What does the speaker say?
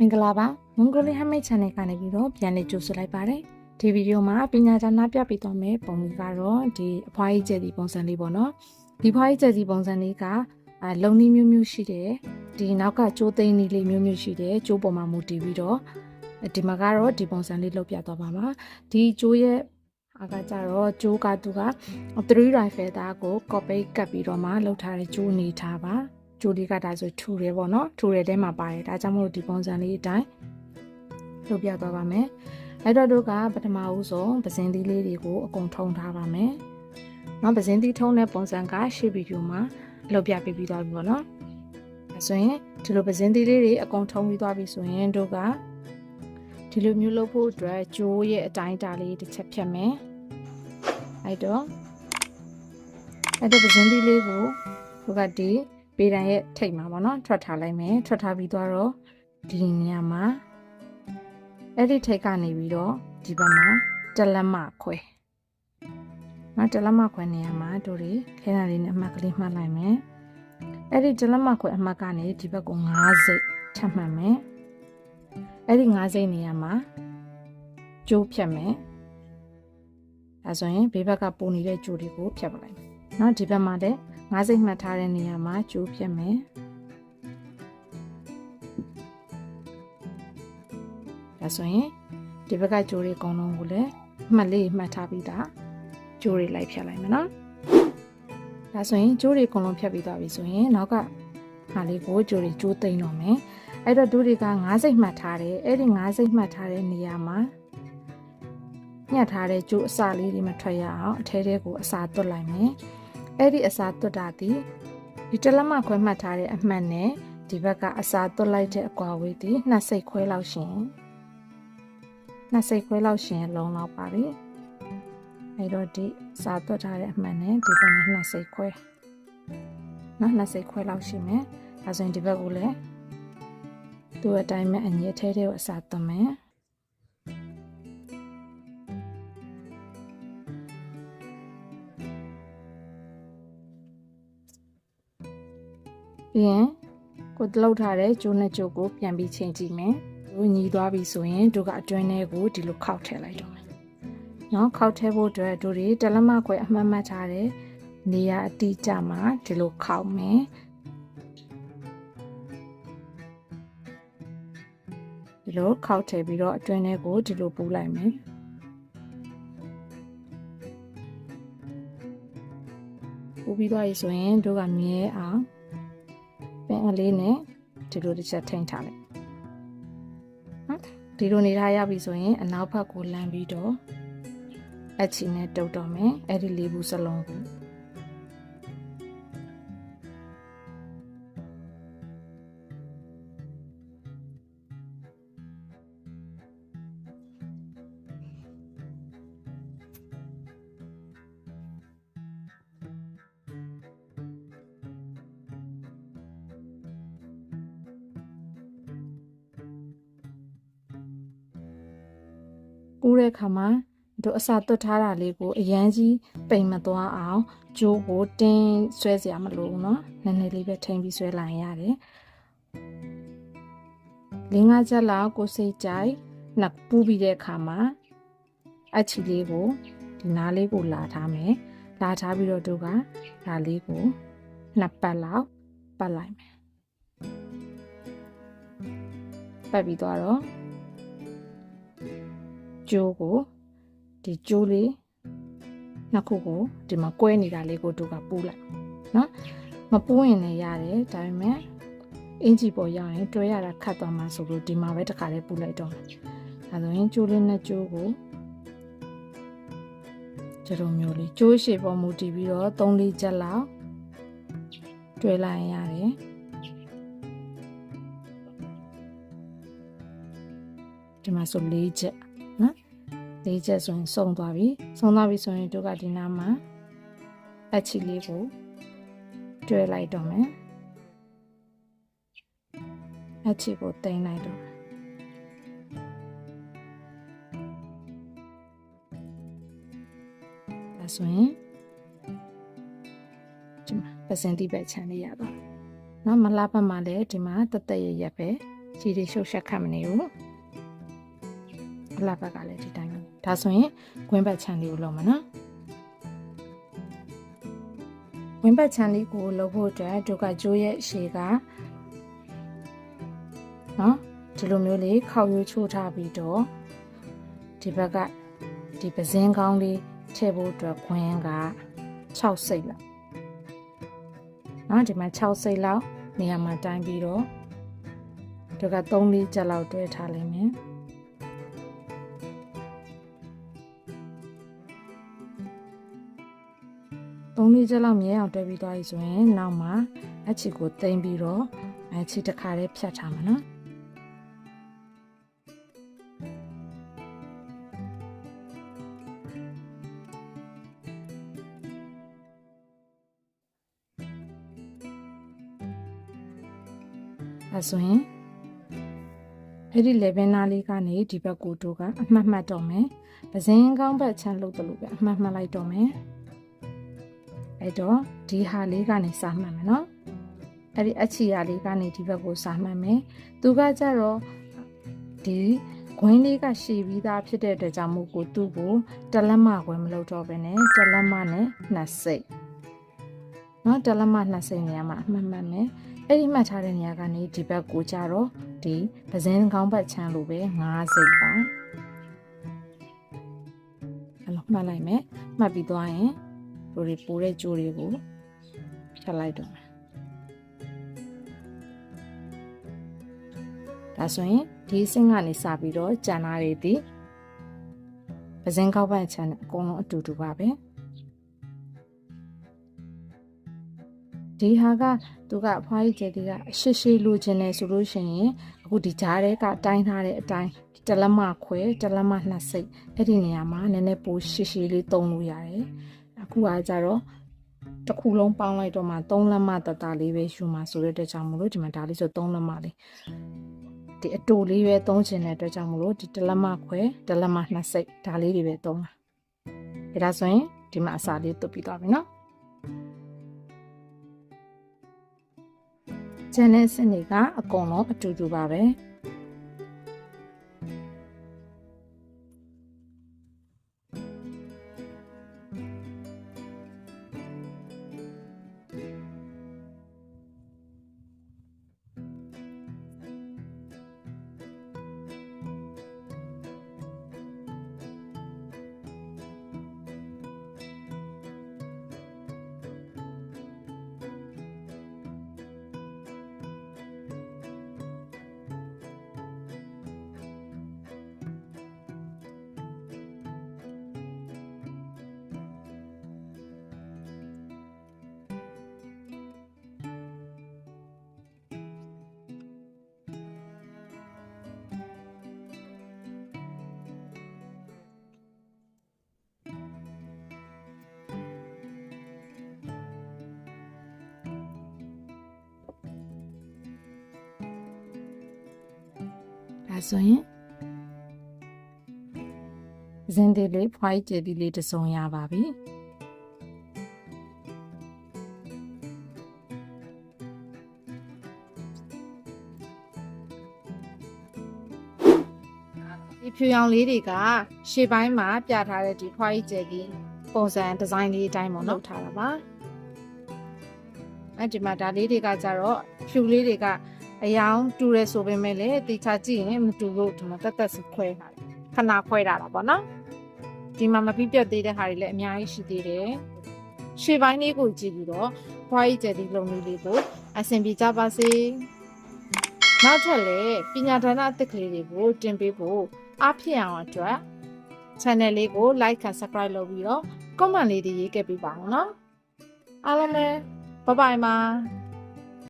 မင်္ဂလာပါမွန်ဂိုလီဟမ်မိတ် channel ကနေပြီးတော့ပြန်လည်ကြိုဆိုလိုက်ပါတယ်ဒီဗီဒီယိုမှာပညာချနာပြပေးသွားမယ်ပုံလေးကတော့ဒီအဖွားကြီးကျယ်ဒီပုံစံလေးပေါ့နော်ဒီဖွားကြီးကျယ်ဒီပုံစံလေးကအာလုံနီးမျိုးမျိုးရှိတယ်ဒီနောက်ကကျိုးသိန်းနီးလေးမျိုးမျိုးရှိတယ်ကျိုးပေါ်မှာမူတည်ပြီးတော့ဒီမှာကတော့ဒီပုံစံလေးလောက်ပြသွားပါမှာဒီကျိုးရဲ့အခါကျတော့ကျိုးကသူက3 rifle သားကို copy ကပ်ပြီးတော့မှလောက်ထားတဲ့ကျိုးနေထားပါ ကျိုးလေးကဒါဆိုထူတယ်ပေါ့နော်ထူတယ်ထဲမှာပါတယ်ဒါကြောင့်မို့လို့ဒီပုံစံလေးအတိုင်းလုပ်ပြသွားပါမယ်အဲ့တော့တို့ကပထမဦးဆုံးပစင်းသီးလေးတွေကိုအကုန်ထုံထားပါမယ်နော်ပစင်းသီးထုံတဲ့ပုံစံကရှေ့ဗီဒီယိုမှာလုပ်ပြပေးပြီးသွားပြီပေါ့နော်အဲဆိုရင်ဒီလိုပစင်းသီးလေးတွေအကုန်ထုံပြီးသွားပြီဆိုရင်တို့ကဒီလိုမျိုးလုပ်ဖို့အတွက်ဂျိုးရဲ့အတိုင်းအတာလေးတစ်ချက်ဖြတ်မယ်အဲ့တော့အဲ့တော့ပစင်းသီးလေးကိုတို့ကဒီ ပေတံရဲ့ထိတ်မှာပေါ့နော်ထွက်ထားလိုက်မယ်ထွက်ထားပြီးသွားတော့ဒီနေရာမှာအဲ့ဒီထိတ်ကနေပြီးတော့ဒီဘက်မှာတလက်မခွဲနော်တလက်မခွဲနေရာမှာတို့တွေခဲတာလေးနဲ့အမှတ်ကလေးမှတ်လိုက်မယ်အဲ့ဒီတလက်မခွဲအမှတ်ကနေဒီဘက်ကို9စိတ်ထပ်မှတ်မယ်အဲ့ဒီ9စိတ်နေရာမှာကျိုးဖြတ်မယ်ဒါဆိုရင်ဘေးဘက်ကပုံနေတဲ့ကျိုးတွေကိုဖြတ်ပလိုက်မယ်နော်ဒီဘက်မှာလည်း ငါးစိတ်မှတ်ထားတဲ့နေရာမှာကျိုးပြတ်မယ်ဒါဆိုရင်ဒီဘက်ကကျိုးတွေအကုန်လုံးကိုလည်းမှတ်လေးမှတ်ထားပြီးသားကျိုးတွေလိုက်ဖြတ်လိုက်မယ်နော်ဒါဆိုရင်ကျိုးတွေအကုန်လုံးဖြတ်ပြီးသွားပြီဆိုရင်နောက်ကဟာလေးကိုကျိုးတွေကျိုးသိမ့်တော့မယ်အဲ့တော့ဒူတွေကငါးစိတ်မှတ်ထားတယ်အဲ့ဒီငါးစိတ်မှတ်ထားတဲ့နေရာမှာညှက်ထားတဲ့ကျိုးအစာလေးတွေမထွက်ရအောင်အထဲထဲကိုအစာသွတ်လိုက်မယ် အဲ့ဒီအစာသွတ်တာဒီဒီတလက်မခွဲမှတ်ထားတဲ့အမှတ်နဲ့ဒီဘက်ကအစာသွတ်လိုက်တဲ့အကွာဝေးဒီနှစ်စိတ်ခွဲလောက်ရှင်နှစ်စိတ်ခွဲလောက်ရှင်လုံးလောက်ပါပြီအဲ့တော့ဒီစာသွတ်ထားတဲ့အမှတ်နဲ့ဒီဘက်နဲ့နှစ်စိတ်ခွဲနော်နှစ်စိတ်ခွဲလောက်ရှိမယ်ဒါဆိုရင်ဒီဘက်ကလည်းသူ့အတိုင်းမဲ့အငြိထဲထဲကိုအစာသွတ်မယ် ပြီးရင်ကိုတလောက်ထားတဲ့ကျိုးနှစ်ကျိုးကိုပြန်ပြီးချိန်ကြည့်မယ်။တို့ညီသွားပြီဆိုရင်တို့ကအတွင်းထဲကိုဒီလိုခောက်ထည့်လိုက်တော့မယ်။နော်ခောက်ထည့်ဖို့အတွက်တို့တွေတလက်မခွဲအမှတ်မှတ်ထားတဲ့နေရာအတိအကျမှာဒီလိုခောက်မယ်။ဒီလိုခောက်ထည့်ပြီးတော့အတွင်းထဲကိုဒီလိုပူးလိုက်မယ်။ပူပြီးသွားပြီဆိုရင်တို့ကမြဲအောင် ပင်အလေးနဲ့ဒီလိုတစ်ချက်ထိန်းထားလိုက်နော်ဒီလိုနေထားရပြီဆိုရင်အနောက်ဘက်ကိုလမ်းပြီးတော့အချီနဲ့တုတ်တော့မယ်အဲ့ဒီလေးဘူးစလုံးကို ကူးတဲ့ခါမှာတို့အစာသွတ်ထားတာလေးကိုအရန်ကြီးပိန်မသွားအောင်ဂျိုးကိုတင်းဆွဲစရာမလိုဘူးเนาะနည်းနည်းလေးပဲထိန်းပြီးဆွဲလိုက်ရတယ်လင်းငါးချက်လောက်ကိုစိတ်ကြိုက်နှက်ပူးပြီးတဲ့အခါမှာအချီလေးကိုဒီနားလေးကိုလာထားမယ်လာထားပြီးတော့တို့ကဒါလေးကိုနှစ်ပတ်လောက်ပတ်လိုက်မယ်ပတ်ပြီးသွားတော့ ကျိုးကိုဒီကျိုးလေးနှစ်ခုကိုဒီမှာကွဲနေတာလေးကိုတို့ကပူးလိုက်နော်မပူးရင်လည်းရတယ်ဒါပေမဲ့အင်ဂျီပေါ်ရရင်တွဲရတာခတ်သွားမှာဆိုလို့ဒီမှာပဲတစ်ခါလေးပူးလိုက်တော့မယ်အဲဆိုရင်ကျိုးလေးနဲ့ကျိုးကိုဒီလိုမျိုးလေးကျိုးရှေပေါ်မူတည်ပြီးတော့3-4ချက်လောက်တွဲလိုက်ရင်ရတယ်ဒီမှာဆို4ချက် ၄ချက်ဆိုရင်စုံသွားပြီစုံသွားပြီဆိုရင်တို့ကဒီနားမှာပတ်ချီလေးကိုတွဲလိုက်တော့မယ်ပတ်ချီကိုတင်လိုက်တော့အဲဆိုရင်ဒီမှာပစင်တိပဲခြံလေးရတော့နော်မလားပတ်မှာလည်းဒီမှာတသက်ရရက်ပဲခြေတွေရှုပ်ရှက်ခတ်မနေဘူးအလားဘက်ကလည်းဒီတိုင်း ဒါဆိုရင်ကွင်းဘက်ချမ်းလေးကိုလုပ်မှာနော်ကွင်းဘက်ချမ်းလေးကိုလုပ်ဖို့အတွက်ဒုကကျိုးရဲ့ရှေကနော်ဒီလိုမျိုးလေးခောက်ရိုးချိုးထားပြီးတော့ဒီဘက်ကဒီပစင်းကောင်းလေးထည့်ဖို့အတွက်ခွင်းက6စိတ်လောက်နော်ဒီမှာ6စိတ်လောက်နေရာမှာတိုင်းပြီးတော့ဒီက3လေးချက်လောက်တွဲထားလိုက်မယ် သုံးလေးချက်လောက်မြဲအောင်တွဲပြီးသွားပြီဆိုရင်နောက်မှာအချီကိုသိမ်းပြီးတော့အချီတစ်ခါလေးဖြတ်ထားမှာနော်အဲဆိုရင်အဲ့ဒီ level နာလေးကနေဒီဘက်ကိုတို့ကအမှတ်မှတ်တော့မယ်။ပဇင်းကောင်းဘက်ချမ်းလို့တလို့ပဲအမှတ်မှတ်လိုက်တော့မယ်။ အဲ့တော့ဒီဟာလေးကနေစာမှတ်မယ်နော်။အဲ့ဒီအချီရာလေးကနေဒီဘက်ကိုစာမှတ်မယ်။သူကကြတော့ဒီခွင်းလေးကရှည်ပြီးသားဖြစ်တဲ့အတွက်ကြောင့်မို့ကိုသူ့ကိုတလက်မခွဲမလုပ်တော့ဘဲနဲ့တလက်မနဲ့နှစ်စိတ်။နော်တလက်မနှစ်စိတ်နေရာမှာအမှတ်မှတ်မယ်။အဲ့ဒီမှတ်ထားတဲ့နေရာကနေဒီဘက်ကိုကြတော့ဒီပဇင်းကောင်းဘက်ချမ်းလိုပဲ9စိတ်ပါအဲ့လိုမှတ်လိုက်မယ်မှတ်ပြီးသွားရင် တို့တွေပိုးတဲ့ကြိုးတွေကိုဖြတ်လိုက်တော့မယ်ဒါဆိုရင်ဒီစင်းကနေစပြီးတော့ကြံနာတွေဒီပဇင်းကောက်ဘက်ချမ်းနဲ့အကုန်လုံးအတူတူပါပဲဒီဟာကသူကအဖွားကြီးကျဲတီကအရှိရှိလိုချင်တယ်ဆိုလို့ရှိရင်အခုဒီကြားထဲကတိုင်းထားတဲ့အတိုင်းတလက်မခွဲတလက်မနှစ်စိတ်အဲ့ဒီနေရာမှာနည်းနည်းပိုရှိရှိလေးတုံးလို့ရတယ် အခုကကြတော့တစ်ခုလုံးပေါင်းလိုက်တော့မှ3လက်မတတလေးပဲယူမှာဆိုတဲ့အတွက်ကြောင့်မလို့ဒီမှာဒါလေးဆို3လက်မလေးဒီအတူလေးပဲသုံးချင်တဲ့အတွက်ကြောင့်မလို့ဒီတလက်မခွဲတလက်မနှစ်စိတ်ဒါလေးတွေပဲသုံးတာဒါဆိုရင်ဒီမှာအစာလေးတုပ်ပြီးသွားပြီနော်ကျန်တဲ့စင်တွေကအကုန်လုံးအတူတူပါပဲ ဆိုရင်ဇင်းသေးလေးဖွားကျယ်ဒီလေးတစ်စုံရပါပြီဒီဖြူရောင်လေးတွေကရှေ့ပိုင်းမှာပြထားတဲ့ဒီဖွားကျယ်ဒီပုံစံဒီဇိုင်းလေးအတိုင်းပေါ့လုပ်ထားတာပါအဲ့ဒီမှာဒါလေးတွေကကြတော့ဖြူလေးတွေက အယောင်တူရဲဆိုပေမဲ့လည်းတေချာကြည့်ရင်မတူလို့ဒီမှာတက်တက်စခွဲထားတယ်ခဏခွဲထားတာပေါ့နော်ဒီမှာမပြီးပြတ်သေးတဲ့ဟာတွေလည်းအများကြီးရှိသေးတယ်ရှေ့ပိုင်းလေးကိုကြည့်ပြီးတော့ဖွားကြီးကျယ်ဒီလုံလေးလေးကိုအဆင်ပြေကြပါစေနောက်ထပ်လည်းပညာဒါနအသစ်ကလေးတွေကိုတင်ပေးဖို့အားဖြစ်အောင်အတွက် channel လေးကို like and subscribe လုပ်ပြီးတော့ comment လေးတွေရေးခဲ့ပေးပါဦးနော်အားလုံးပဲ bye bye ပါ